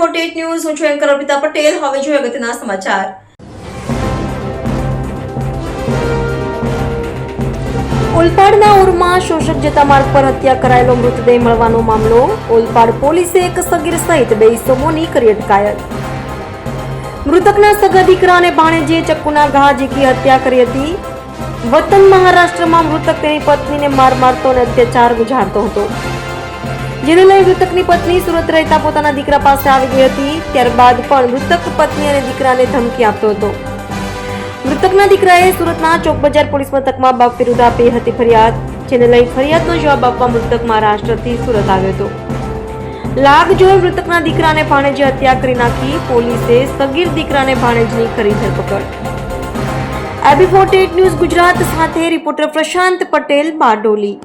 Forty news. હું છું anchor Arpita Patel. હવે જોઈએ અગત્યના સમાચાર. ઓલપાડના ઓરમાં શોષક જતા માર્ગ પર હત્યા કરાયેલો મૃતદેહ મળવાનો મામલો. ઓલપાડ પોલીસે એક સગીર સહિત બે ઇસમોની કરી અટકાયત. મૃતકના સગા દીકરા અને ભાણેજીએ ચક્કુના ઘા ઝીકી હત્યા કરી હતી. વતન મહારાષ્ટ્રમાં મૃતક તેની પત્નીને માર મારતો અને અત્યાચાર ગુજારતો હતો. જેને લઈ મૃતકની પત્ની સુરત રહેતા પોતાના દીકરા પાસે આવી ગઈ હતી, ત્યારબાદ પણ મૃતક પત્ની અને દીકરાને ધમકી આપતો હતો. મૃતકના દીકરાએ સુરતના ચોક બજાર પોલીસ મથકમાં બાપ વિરુદ્ધ આપી હતી ફરિયાદ, જેને લઈ ફરિયાદનો જવાબ આપવા મૃતક મહારાષ્ટ્રથી સુરત આવ્યો હતો. લાગ જોઈ મૃતકના દીકરાને ભાણેજે હત્યા કરી નાખી, પોલીસે સગીર દીકરાને ભાણેજની કરી ધરપકડ. એબી ફોર્ટી ન્યૂઝ ગુજરાત સાથે રિપોર્ટર પ્રશાંત પટેલ બારડોલી.